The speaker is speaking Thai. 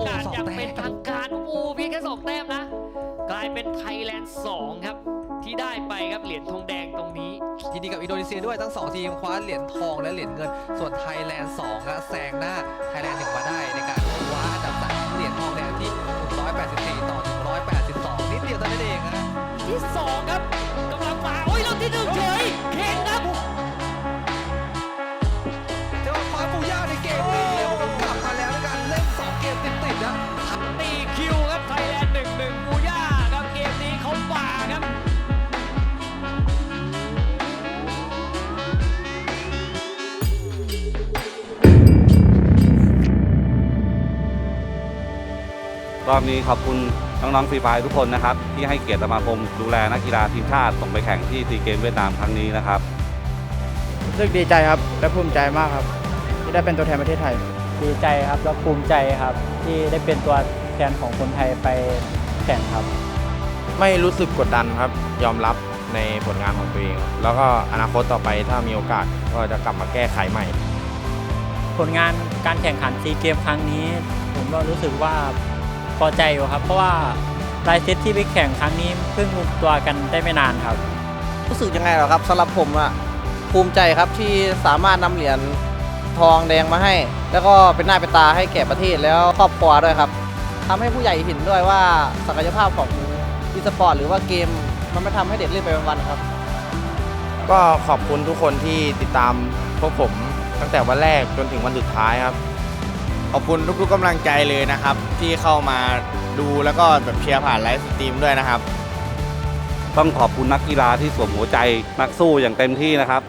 ประกาศโอ้สองอย่างแต้มเป็นทางการโอ้เพียงแค่สองแต้มนะ กลายเป็นไทยแลนด์2ครับ ที่ได้ไปครับเหรียญทองแดงตรงนี้ยินดีกับอินโดนีเซียด้วยทั้ง 2 ทีมคว้าเหรียญทองและเหรียญเงิน ส่วนไทยแลนด์2อะแซงหน้าไทยแลนด์1มาได้ในการคว้า รอบนี้ขอบคุณน้องๆฟรีไฟร์ทุกคนนะครับ ที่ให้เกียรติสมาคมดูแลนักกีฬาทีมชาติส่งไปแข่งที่ซีเกมเวียดนามครั้งนี้นะครับรู้สึกดีใจครับ และภูมิใจมากครับ ที่ได้เป็นตัวแทนประเทศไทย ดีใจครับแล้วภูมิใจครับ ที่ได้เป็นตัวแทนของคนไทยไปแข่งครับ ไม่รู้สึกกดดันครับ ยอมรับในผลงานของตัวเอง แล้วก็อนาคตต่อไปถ้ามีโอกาสก็จะกลับมาแก้ไขใหม่ ผลงานการแข่งขันซีเกมครั้งนี้ ผมก็รู้สึกว่า พอใจอยู่ครับ เพราะว่าลายเซตที่ไปแข่งครั้งนี้เพิ่งมุกตัวกันได้ไม่นานครับ รู้สึกยังไงเหรอครับสำหรับผมอะภูมิใจครับที่สามารถนำเหรียญทองแดงมาให้ แล้วก็เป็นหน้าเป็นตาให้แก่ประเทศแล้วครอบครัวด้วยครับทำให้ผู้ใหญ่เห็นด้วยว่าศักยภาพของอีสปอร์ตหรือว่าเกมมันไม่ทำให้เด็กเล่นไปวันๆครับ ก็ขอบคุณทุกคนที่ติดตามพวกผมตั้งแต่วันแรกจนถึงวันสุดท้ายครับ ขอบคุณทุกๆกำลังใจเลยนะครับ ที่เข้ามาดูแล้วก็แบบเชียร์ผ่านไลฟ์สตรีมด้วยนะครับ ต้องขอบคุณนักกีฬาที่สวมหัวใจนักสู้อย่างเต็มที่นะครับ